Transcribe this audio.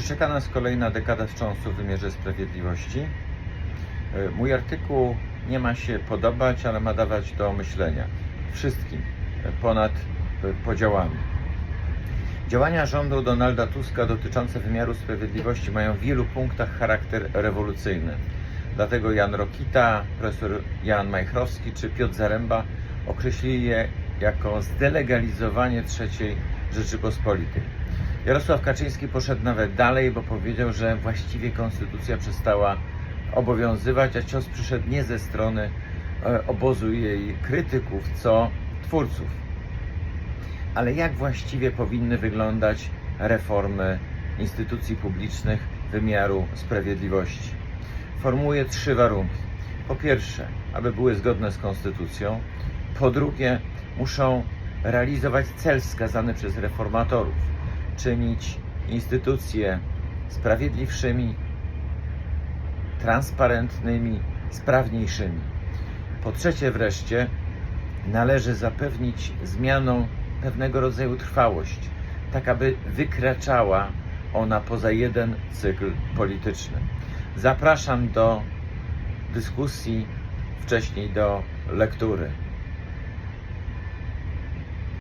Czy czeka nas kolejna dekada wstrząsu w wymiarze sprawiedliwości? E, Mój artykuł nie ma się podobać, ale ma dawać do myślenia wszystkim e, ponad e, podziałami. Działania rządu Donalda Tuska dotyczące wymiaru sprawiedliwości mają w wielu punktach charakter rewolucyjny. Dlatego Jan Rokita, profesor Jan Majchrowski czy Piotr Zaręba określili je jako zdelegalizowanie III Rzeczypospolitej. Jarosław Kaczyński poszedł nawet dalej, bo powiedział, że właściwie konstytucja przestała obowiązywać, a cios przyszedł nie ze strony e, obozu jej krytyków, co twórców. Ale jak właściwie powinny wyglądać reformy instytucji publicznych wymiaru sprawiedliwości? Formułuję trzy warunki. Po pierwsze, aby były zgodne z konstytucją. Po drugie, muszą realizować cel wskazany przez reformatorów, czynić instytucje sprawiedliwszymi, transparentnymi, sprawniejszymi. Po trzecie wreszcie, należy zapewnić zmianą pewnego rodzaju trwałość, tak aby wykraczała ona poza jeden cykl polityczny. Zapraszam do dyskusji, wcześniej do lektury.